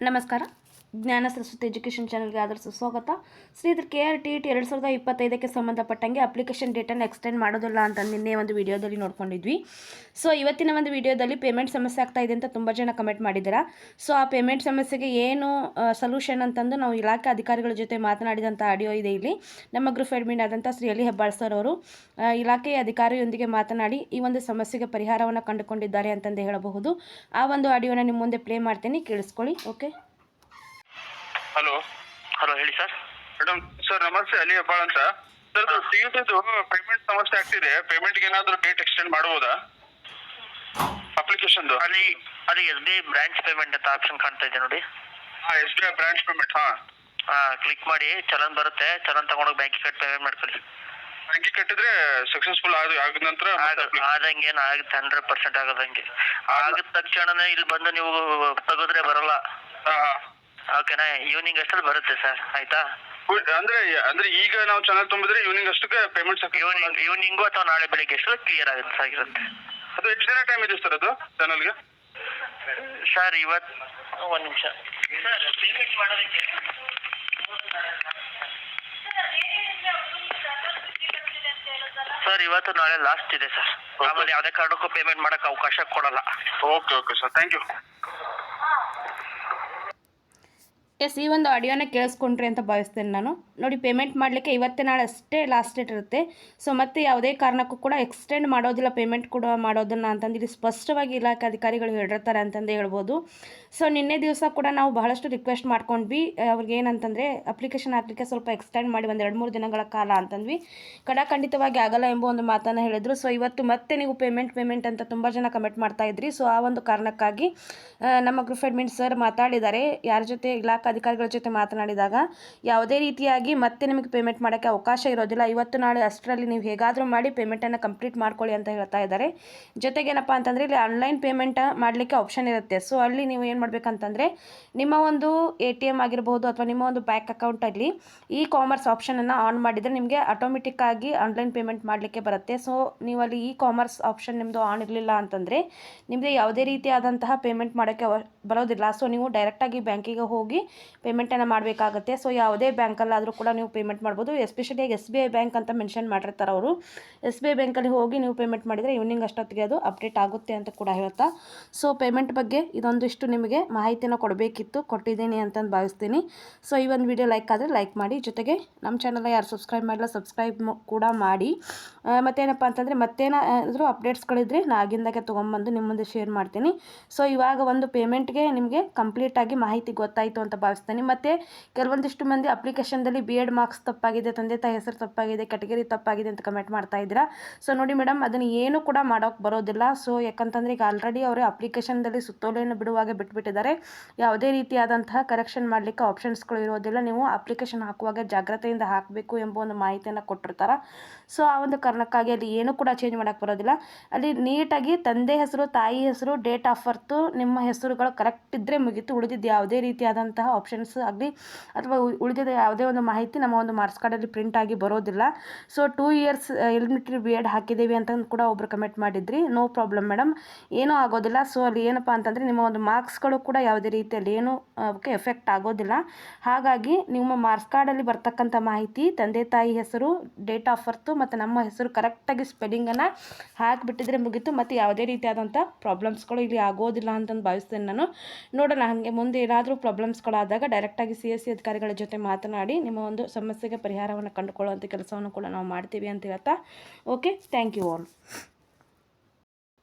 ನಮಸ್ಕಾರ ಜ್ಞಾನ ಸರಸ್ವತಿ ಎಜುಕೇಷನ್ ಚಾನಲ್ಗೆ ಆದರ್ಶ ಸ್ವಾಗತ. ಸ್ನೇಹಿತರು, ಕೆ ಆರ್ ಟಿ ಟಿ ಎರಡು ಸಾವಿರದ ಇಪ್ಪತ್ತೈದಕ್ಕೆ ಸಂಬಂಧಪಟ್ಟಂಗೆ ಅಪ್ಲಿಕೇಶನ್ ಡೇಟನ್ನು ಎಕ್ಸ್ಟೆಂಡ್ ಮಾಡೋದಿಲ್ಲ ಅಂತ ನಿನ್ನೆ ಒಂದು ವಿಡಿಯೋದಲ್ಲಿ ನೋಡ್ಕೊಂಡಿದ್ವಿ. ಸೊ, ಇವತ್ತಿನ ಒಂದು ವಿಡಿಯೋದಲ್ಲಿ ಪೇಮೆಂಟ್ ಸಮಸ್ಯೆ ಆಗ್ತಾ ಇದೆ ಅಂತ ತುಂಬ ಜನ ಕಮೆಂಟ್ ಮಾಡಿದ್ದೀರಾ ಸೊ, ಆ ಪೇಮೆಂಟ್ ಸಮಸ್ಯೆಗೆ ಏನು ಸೊಲ್ಯೂಷನ್ ಅಂತಂದು ನಾವು ಇಲಾಖೆ ಅಧಿಕಾರಿಗಳ ಜೊತೆ ಮಾತನಾಡಿದಂಥ ಆಡಿಯೋ ಇದೆ ಇಲ್ಲಿ. ನಮ್ಮ ಗ್ರೂಪ್ ಅಡ್ಮಿನ್ ಆದಂಥ ಶ್ರೀ ಅಲಿ ಹೆಬ್ಬಾಳ್ ಸರ್ ಅವರು ಇಲಾಖೆಯ ಅಧಿಕಾರಿಯೊಂದಿಗೆ ಮಾತನಾಡಿ ಈ ಒಂದು ಸಮಸ್ಯೆಗೆ ಪರಿಹಾರವನ್ನು ಕಂಡುಕೊಂಡಿದ್ದಾರೆ ಅಂತಂದು ಹೇಳಬಹುದು. ಆ ಒಂದು ಆಡಿಯೋನ ನಿಮ್ಮ ಮುಂದೆ ಪ್ಲೇ ಮಾಡ್ತೀನಿ, ಕೇಳಿಸ್ಕೊಳ್ಳಿ, ಓಕೆ? ಹಲೋ. ಹಲೋ ಹೇಳಿ ಸರ್. ಮೇಡಮ್ ಸರ್ ನಮಸ್ತೆ ಅಲಿ ಹೆಬ್ಬಾಳ್ ಅಂತ. ಸರ್ ಸಿ ಯು ಪೇಮೆಂಟ್ ಸಮಸ್ಯೆ ಆಗ್ತಿದೆ. ಪೇಮೆಂಟ್ಗೆ ಏನಾದರೂ ಡೇಟ್ ಎಕ್ಸ್ಟೆಂಡ್ ಮಾಡ್ಬೋದಾ? ಅಪ್ಲಿಕೇಶನ್ದು ಅಲ್ಲಿ ಅಲ್ಲಿ S B I branch payment ಅಂತ ಆಪ್ಷನ್ ಕಾಣ್ತಾ ಇದೆ ನೋಡಿ. ಹಾಂ S B I branch payment ಹಾಂ. ಕ್ಲಿಕ್ ಮಾಡಿ ಚಲನ್ ಬರುತ್ತೆ. ಚಲನ್ ತಗೊಂಡೋಗಿ ಬ್ಯಾಂಕಿಗೆ ಕಟ್ ಪೇಮೆಂಟ್ ಮಾಡ್ಕೊಳ್ಳಿ. ಬ್ಯಾಂಕಿಗೆ ಕಟ್ಟಿದ್ರೆ ಸಕ್ಸಸ್ಫುಲ್ ಆದ ಆಗಿದ ನಂತರ ಆದಂಗೆ ಆಗುತ್ತೆ? ಹಂಡ್ರೆಡ್ ಪರ್ಸೆಂಟ್ ಆಗೋದಂಗೆ. ಆಗಿದ ತಕ್ಷಣನೇ ಇಲ್ಲಿ ಬಂದು ನೀವು ತಗೋದ್ರೆ ಬರಲ್ಲ. ಹಾಂ ಹಾಂ. ಓಕೆನಾ ಈವ್ನಿಂಗ್ ಅಷ್ಟಲ್ಲಿ ಬರುತ್ತೆ ಸರ್ ಆಯ್ತಾ? ಅಂದ್ರೆ ಅಂದ್ರೆ ಈಗ ನಾವು ಚೆನ್ನಾಗಿ ತುಂಬಿದ್ರೆ ಈವ್ನಿಂಗ್ ಅಷ್ಟಕ್ಕೆ ಪೇಮೆಂಟ್ ಈವ್ನಿಂಗ್ ಈವ್ನಿಂಗು ಅಥವಾ ನಾಳೆ ಬೆಳಿಗ್ಗೆ ಅಷ್ಟರಲ್ಲಿ ಕ್ಲಿಯರ್ ಆಗುತ್ತೆ ಆಗಿರುತ್ತೆ ಅದು ಎಷ್ಟು ದಿನ ಟೈಮ್ ಇದೆ ಸರ್ ಅದು ಚಾನಲ್ಗೆ ಸರ್ ಇವತ್ತು ಒಂದು ನಿಮಿಷ. ಸರ್ ಪೇಮೆಂಟ್ ಮಾಡೋದಕ್ಕೆ ಸರ್ ಇವತ್ತು ನಾಳೆ ಲಾಸ್ಟ್ ಇದೆ ಸರ್ ಆಮೇಲೆ ಯಾವುದೇ ಕಾರಣಕ್ಕೂ ಪೇಮೆಂಟ್ ಮಾಡಕ್ಕೆ ಅವಕಾಶ ಕೊಡಲ್ಲ. Okay okay sir thank you yes, ಈ ಒಂದು ಆಡಿಯೋನ ಕೇಳಿಸ್ಕೊಂಡ್ರಿ ಅಂತ ಭಾವಿಸ್ತೇನೆ ನಾನು. ನೋಡಿ ಪೇಮೆಂಟ್ ಮಾಡಲಿಕ್ಕೆ ಇವತ್ತೇ ನಾಳೆ ಅಷ್ಟೇ ಲಾಸ್ಟ್ ಡೇಟ್ ಇರುತ್ತೆ. ಸೊ ಮತ್ತೆ ಯಾವುದೇ ಕಾರಣಕ್ಕೂ ಕೂಡ ಎಕ್ಸ್ಟೆಂಡ್ ಮಾಡೋದಿಲ್ಲ ಪೇಮೆಂಟ್ ಕೂಡ ಮಾಡೋದನ್ನು ಅಂತಂದು ಸ್ಪಷ್ಟವಾಗಿ ಇಲಾಖೆ ಅಧಿಕಾರಿಗಳು ಹೇಳಿರ್ತಾರೆ ಅಂತಂದು ಹೇಳ್ಬೋದು. ಸೊ ನಿನ್ನೆ ದಿವಸ ಕೂಡ ನಾವು ಬಹಳಷ್ಟು ರಿಕ್ವೆಸ್ಟ್ ಮಾಡ್ಕೊಂಡ್ವಿ. ಅವ್ರಿಗೆ ಏನಂತಂದರೆ ಅಪ್ಲಿಕೇಶನ್ ಹಾಕಲಿಕ್ಕೆ ಸ್ವಲ್ಪ ಎಕ್ಸ್ಟೆಂಡ್ ಮಾಡಿ ಒಂದು ಎರಡು ಮೂರು ದಿನಗಳ ಕಾಲ ಅಂತಂದ್ವಿ. ಕಡಾಖಂಡಿತವಾಗಿ ಆಗಲ್ಲ ಎಂಬ ಒಂದು ಮಾತನ್ನು ಹೇಳಿದ್ರು. ಸೊ ಇವತ್ತು ಮತ್ತೆ ನೀವು ಪೇಮೆಂಟ್ ಪೇಮೆಂಟ್ ಅಂತ ತುಂಬ ಜನ ಕಮೆಂಟ್ ಮಾಡ್ತಾ ಇದ್ರಿ. ಸೊ ಆ ಒಂದು ಕಾರಣಕ್ಕಾಗಿ ನಮ್ಮ ಗ್ರೂಪ್ ಅಡ್ಮಿನ್ ಸರ್ ಮಾತಾಡಿದ್ದಾರೆ. ಯಾರ ಜೊತೆ ಇಲಾಖಾ ಅಧಿಕಾರಿಗಳ ಜೊತೆ ಮಾತನಾಡಿದಾಗ, ಯಾವುದೇ ರೀತಿಯಾಗಿ ಮತ್ತೆ ನಿಮಗೆ ಪೇಮೆಂಟ್ ಮಾಡೋಕ್ಕೆ ಅವಕಾಶ ಇರೋದಿಲ್ಲ. ಇವತ್ತು ನಾಳೆ ಅಷ್ಟರಲ್ಲಿ ನೀವು ಹೇಗಾದರೂ ಮಾಡಿ ಪೇಮೆಂಟನ್ನು ಕಂಪ್ಲೀಟ್ ಮಾಡ್ಕೊಳ್ಳಿ ಅಂತ ಹೇಳ್ತಾ ಇದ್ದಾರೆ. ಜೊತೆಗೇನಪ್ಪ ಅಂತಂದರೆ, ಇಲ್ಲಿ ಆನ್ಲೈನ್ ಪೇಮೆಂಟ್ ಮಾಡಲಿಕ್ಕೆ ಆಪ್ಷನ್ ಇರುತ್ತೆ. ಸೊ ಅಲ್ಲಿ ನೀವು ಏನು ಮಾಡಬೇಕಂತಂದರೆ, ನಿಮ್ಮ ಒಂದು ಎ ಟಿ ಎಂ ಆಗಿರ್ಬೋದು ಅಥವಾ ನಿಮ್ಮ ಒಂದು ಬ್ಯಾಂಕ್ ಅಕೌಂಟಲ್ಲಿ ಇ ಕಾಮರ್ಸ್ ಆಪ್ಷನನ್ನು ಆನ್ ಮಾಡಿದರೆ ನಿಮಗೆ ಆಟೋಮೆಟಿಕ್ ಆಗಿ ಆನ್ಲೈನ್ ಪೇಮೆಂಟ್ ಮಾಡಲಿಕ್ಕೆ ಬರುತ್ತೆ. ಸೊ ನೀವು ಅಲ್ಲಿ ಇ ಕಾಮರ್ಸ್ ಆಪ್ಷನ್ ನಿಮ್ಮದು ಆನ್ ಇರಲಿಲ್ಲ ಅಂತಂದರೆ ನಿಮಗೆ ಯಾವುದೇ ರೀತಿಯಾದಂತಹ ಪೇಮೆಂಟ್ ಮಾಡೋಕ್ಕೆ ಬರೋದಿಲ್ಲ. ಸೊ ನೀವು ಡೈರೆಕ್ಟಾಗಿ ಬ್ಯಾಂಕಿಗೆ ಹೋಗಿ ಪೇಮೆಂಟನ್ನು ಮಾಡಬೇಕಾಗತ್ತೆ. ಸೊ ಯಾವುದೇ ಬ್ಯಾಂಕಲ್ಲಾದರೂ ಕೂಡ ನೀವು ಪೇಮೆಂಟ್ ಮಾಡ್ಬೋದು. Especially S B I bank ಅಂತ ಮೆನ್ಷನ್ ಮಾಡಿರ್ತಾರೆ ಅವರು. ಎಸ್ ಬಿ ಐ ಬ್ಯಾಂಕಲ್ಲಿ ಹೋಗಿ ನೀವು ಪೇಮೆಂಟ್ ಮಾಡಿದರೆ ಈವ್ನಿಂಗ್ ಅಷ್ಟೊತ್ತಿಗೆ ಅದು ಅಪ್ಡೇಟ್ ಆಗುತ್ತೆ ಅಂತ ಕೂಡ ಹೇಳ್ತಾ. ಸೊ ಪೇಮೆಂಟ್ ಬಗ್ಗೆ ಇದೊಂದಿಷ್ಟು ನಿಮಗೆ ಮಾಹಿತಿನ ಕೊಡಬೇಕಿತ್ತು. ಕೊಟ್ಟಿದ್ದೀನಿ ಅಂತಂದು ಭಾವಿಸ್ತೀನಿ. ಸೊ ಈ ಒಂದು ವಿಡಿಯೋ ಲೈಕ್ ಆದರೆ ಲೈಕ್ ಮಾಡಿ. ಜೊತೆಗೆ ನಮ್ಮ ಚಾನಲ್ನ ಯಾರು ಸಬ್ಸ್ಕ್ರೈಬ್ ಮಾಡಿಲ್ಲ ಸಬ್ಸ್ಕ್ರೈಬ್ ಕೂಡ ಮಾಡಿ. ಮತ್ತೇನಪ್ಪ ಅಂತಂದರೆ ಮತ್ತೇನಾದರೂ ಅಪ್ಡೇಟ್ಸ್ಗಳಿದ್ರೆ ನಾನು ಆಗಿಂದಾಗೆ ತೊಗೊಂಬಂದು ನಿಮ್ಮ ಮುಂದೆ ಶೇರ್ ಮಾಡ್ತೀನಿ. ಸೊ ಇವಾಗ ಒಂದು ಪೇಮೆಂಟ್ಗೆ ನಿಮಗೆ ಕಂಪ್ಲೀಟಾಗಿ ಮಾಹಿತಿ ಗೊತ್ತಾಯಿತು ಅಂತ ಭಾವಿಸ್ತೀನಿ. ಮತ್ತು ಕೆಲವೊಂದಿಷ್ಟು ಮಂದಿ ಅಪ್ಲಿಕೇಶನ್ದಲ್ಲಿ ಬಿ ಎಡ್ ಮಾರ್ಕ್ಸ್ ತಪ್ಪಾಗಿದೆ, ತಂದೆ ತಾಯಿ ಹೆಸರು ತಪ್ಪಾಗಿದೆ ಕ್ಯಾಟಗರಿ ತಪ್ಪಾಗಿದೆ ಅಂತ ಕಮೆಂಟ್ ಮಾಡ್ತಾ ಇದ್ದೀರಾ. ಸೊ ನೋಡಿ ಮೇಡಮ್ ಅದನ್ನು ಏನು ಕೂಡ ಮಾಡೋಕ್ಕೆ ಬರೋದಿಲ್ಲ. ಸೊ ಯಾಕಂತಂದರೆ ಈಗ ಆಲ್ರೆಡಿ ಅವರು ಅಪ್ಲಿಕೇಶನ್ದಲ್ಲಿ ಸುತ್ತೋಲೆಯನ್ನು ಬಿಡುವಾಗ ಬಿಟ್ಬಿಟ್ಟಿದ್ದಾರೆ. ಯಾವುದೇ ರೀತಿಯಾದಂತಹ ಕರೆಕ್ಷನ್ ಮಾಡಲಿಕ್ಕೆ ಆಪ್ಷನ್ಸ್ಗಳು ಇರೋದಿಲ್ಲ. ನೀವು ಅಪ್ಲಿಕೇಶನ್ ಹಾಕುವಾಗ ಜಾಗ್ರತೆಯಿಂದ ಹಾಕಬೇಕು ಎಂಬ ಒಂದು ಮಾಹಿತಿಯನ್ನು ಕೊಟ್ಟಿರ್ತಾರೆ. ಸೊ ಆ ಒಂದು ಕಾರಣಕ್ಕಾಗಿ ಅಲ್ಲಿ ಏನೂ ಕೂಡ ಚೇಂಜ್ ಮಾಡೋಕ್ಕೆ ಬರೋದಿಲ್ಲ. ಅಲ್ಲಿ ನೀಟಾಗಿ ತಂದೆ ಹೆಸರು, ತಾಯಿ ಹೆಸರು ಡೇಟ್ ಆಫ್ ಬರ್ತು ನಿಮ್ಮ ಹೆಸರುಗಳು ಕರೆಕ್ಟ್ ಇದ್ದರೆ ಮುಗೀತು. ಉಳಿದಿದ್ದು ಯಾವುದೇ ರೀತಿಯಾದಂತಹ ಆಪ್ಷನ್ಸ್ ಆಗಲಿ ಅಥವಾ ಉಳಿದಿದ್ದ ಯಾವುದೇ ಒಂದು ಮಾಹಿತಿ ನಮ್ಮ ಒಂದು ಮಾರ್ಕ್ಸ್ ಕಾರ್ಡಲ್ಲಿ ಪ್ರಿಂಟ್ ಆಗಿ ಬರೋದಿಲ್ಲ. So two years elementary B Ed ಹಾಕಿದ್ದೀವಿ ಅಂತಂದು ಕೂಡ ಒಬ್ರು ಕಮೆಂಟ್ ಮಾಡಿದ್ರಿ. ನೋ ಪ್ರಾಬ್ಲಮ್ ಮೇಡಮ್ ಏನೂ ಆಗೋದಿಲ್ಲ. ಸೊ ಅಲ್ಲಿ ಏನಪ್ಪ ಅಂತಂದರೆ ನಿಮ್ಮ ಒಂದು ಮಾರ್ಕ್ಸ್ಗಳು ಕೂಡ ಯಾವುದೇ ರೀತಿಯಲ್ಲಿ ಏನು ಅದಕ್ಕೆ ಎಫೆಕ್ಟ್ ಆಗೋದಿಲ್ಲ. ಹಾಗಾಗಿ ನಿಮ್ಮ ಮಾರ್ಕ್ಸ್ ಕಾರ್ಡಲ್ಲಿ ಬರ್ತಕ್ಕಂಥ ಮಾಹಿತಿ, ತಂದೆ ತಾಯಿ ಹೆಸರು ಡೇಟ್ ಆಫ್ ಬರ್ತು ಮತ್ತು ನಮ್ಮ ಹೆಸರು ಕರೆಕ್ಟಾಗಿ ಸ್ಪೆಲ್ಲಿಂಗನ್ನು ಹಾಕಿಬಿಟ್ಟಿದ್ರೆ ಮುಗೀತು. ಮತ್ತು ಯಾವುದೇ ರೀತಿಯಾದಂಥ ಪ್ರಾಬ್ಲಮ್ಸ್ಗಳು ಇಲ್ಲಿ ಆಗೋದಿಲ್ಲ ಅಂತಂದು ಭಾವಿಸ್ತೇನೆ ನಾನು. ನೋಡೋಣ, ಹಾಗೆ ಮುಂದೆ ಏನಾದರೂ ಪ್ರಾಬ್ಲಮ್ಸ್ಗಳಾದಾಗ ಡೈರೆಕ್ಟಾಗಿ ಸಿ ಎಸ್ ಸಿ ಅಧಿಕಾರಿಗಳ ಜೊತೆ ಮಾತನಾಡಿ ನಿಮ್ಮ ಒಂದು ಸಮಸ್ಯೆಗೆ ಪರಿಹಾರವನ್ನು ಕಂಡುಕೊಳ್ಳುವಂಥ ಕೆಲಸವನ್ನು ಕೂಡ ನಾವು ಮಾಡ್ತೀವಿ ಅಂತ ಹೇಳ್ತಾ. Okay, thank you all.